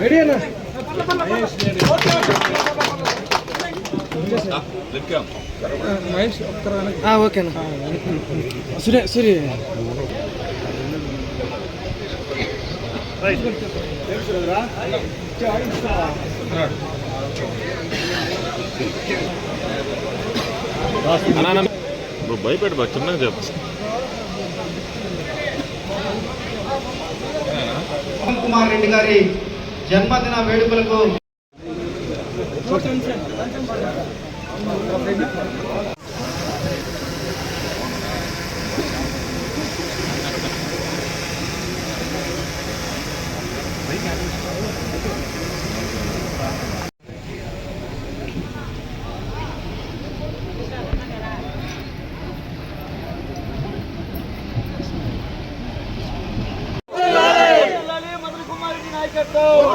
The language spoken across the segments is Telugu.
ರೆಡಿ ಅಣ್ಣ మహేష్ ఓకేనా సూర్య సూర్య నువ్వు భయపెట్టు బా చిన్నగా చెప్పు. కుమార్ రెడ్డి గారి జన్మదిన వేడుకలకు నో టెన్షన్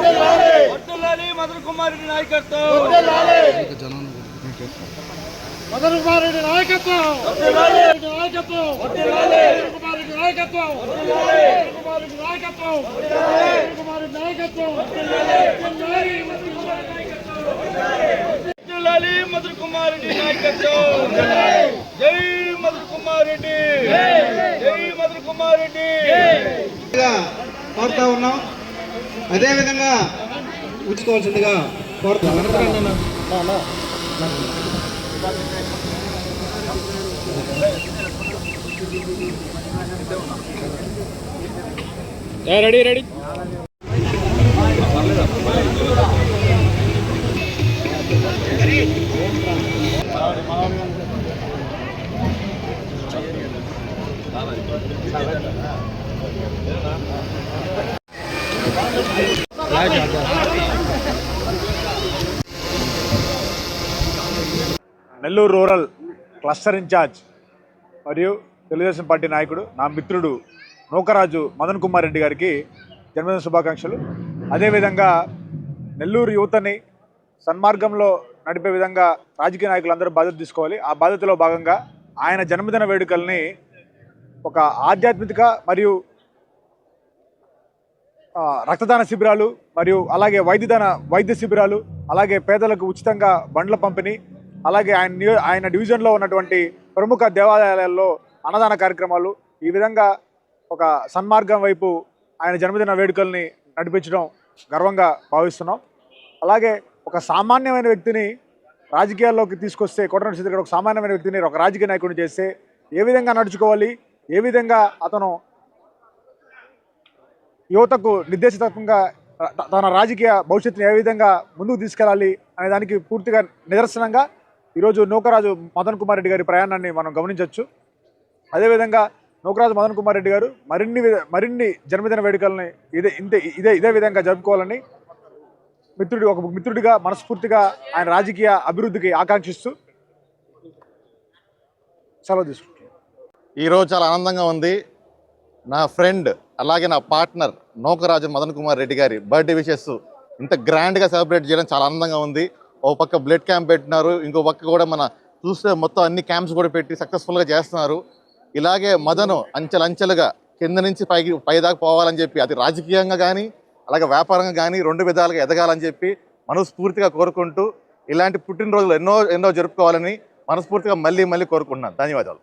వడ్డులాలి మదన్ కుమార్ రెడ్డి నాయకత్వం మదన్ కుమార్ రెడ్డి నాయకత్వం నాయకత్వం కుమార్ రెడ్డి నాయకత్వం కుమార్ రెడ్డి నాయకత్వం కుమార్ రెడ్డి నాయకత్వం వడ్డులాలి మదన్ కుమార్ రెడ్డి నాయకత్వం జై మదన్ కుమార్ రెడ్డి జై మదన్ కుమార్ రెడ్డి వాడుతా ఉన్నాం అదేవిధంగా ఉంచుకోవాల్సిందిగా కోరుతున్నాను. Ready ready. Nellore rural cluster in charge మరియు తెలుగుదేశం పార్టీ నాయకుడు నా మిత్రుడు నూకరాజు మదన్ కుమార్ రెడ్డి గారికి జన్మదిన శుభాకాంక్షలు. అదేవిధంగా నెల్లూరు యువతని సన్మార్గంలో నడిపే విధంగా రాజకీయ నాయకులందరూ బాధ్యత తీసుకోవాలి. ఆ బాధ్యతలో భాగంగా ఆయన జన్మదిన వేడుకల్ని ఒక ఆధ్యాత్మిక మరియు రక్తదాన శిబిరాలు మరియు అలాగే వైద్యదాన వైద్య శిబిరాలు అలాగే పేదలకు ఉచితంగా బండ్ల పంపిణీ అలాగే ఆయన ఆయన డివిజన్లో ఉన్నటువంటి ప్రముఖ దేవాలయాలలో అన్నదాన కార్యక్రమాలు ఈ విధంగా ఒక సన్మార్గం వైపు ఆయన జన్మదిన వేడుకల్ని నడిపించడం గర్వంగా భావిస్తున్నాం. అలాగే ఒక సామాన్యమైన వ్యక్తిని రాజకీయాల్లోకి తీసుకొస్తే కొట్టనటి సిద్ధగడ ఒక సామాన్యమైన వ్యక్తిని ఒక రాజకీయ నాయకుడిని చేస్తే ఏ విధంగా నడుచుకోవాలి ఏ విధంగా అతను యువతకు నిర్దేశితంగా తన రాజకీయ భవిష్యత్తును ఏ విధంగా ముందుకు తీసుకెళ్ళాలి అనే దానికి పూర్తిగా నిదర్శనంగా ఈరోజు నూకరాజు మదన్ కుమార్ రెడ్డి గారి ప్రయాణాన్ని మనం గమనించవచ్చు అదేవిధంగా నూకరాజు మదన్ కుమార్ రెడ్డి గారు మరిన్ని మరిన్ని జన్మదిన వేడుకలని ఇదే ఇంతే ఇదే ఇదే విధంగా జరుపుకోవాలని మిత్రుడి ఒక మిత్రుడిగా మనస్ఫూర్తిగా ఆయన రాజకీయ అభివృద్ధికి ఆకాంక్షిస్తూ సెలవు తీసుకుంటున్నాను. ఈరోజు చాలా ఆనందంగా ఉంది. నా ఫ్రెండ్ అలాగే నా పార్ట్నర్ నౌకరాజు మదన్ కుమార్ రెడ్డి గారి బర్త్డే విషెస్ ఇంత గ్రాండ్గా సెలబ్రేట్ చేయడం చాలా అందంగా ఉంది. ఓ పక్క బ్లడ్ క్యాంప్ పెట్టినారు. ఇంకో పక్క కూడా మన చూస్తే మొత్తం అన్ని క్యాంప్స్ కూడా పెట్టి సక్సెస్ఫుల్గా చేస్తున్నారు. ఇలాగే మదను అంచెలంచెలుగా కింద నుంచి పైకి పైదాకా పోవాలని చెప్పి అది రాజకీయంగా కానీ అలాగే వ్యాపారంగా కానీ రెండు విధాలుగా ఎదగాలని చెప్పి మనస్ఫూర్తిగా కోరుకుంటూ ఇలాంటి పుట్టినరోజులు ఎన్నో ఎన్నో జరుపుకోవాలని మనస్ఫూర్తిగా మళ్ళీ మళ్ళీ కోరుకుంటున్నాను. ధన్యవాదాలు.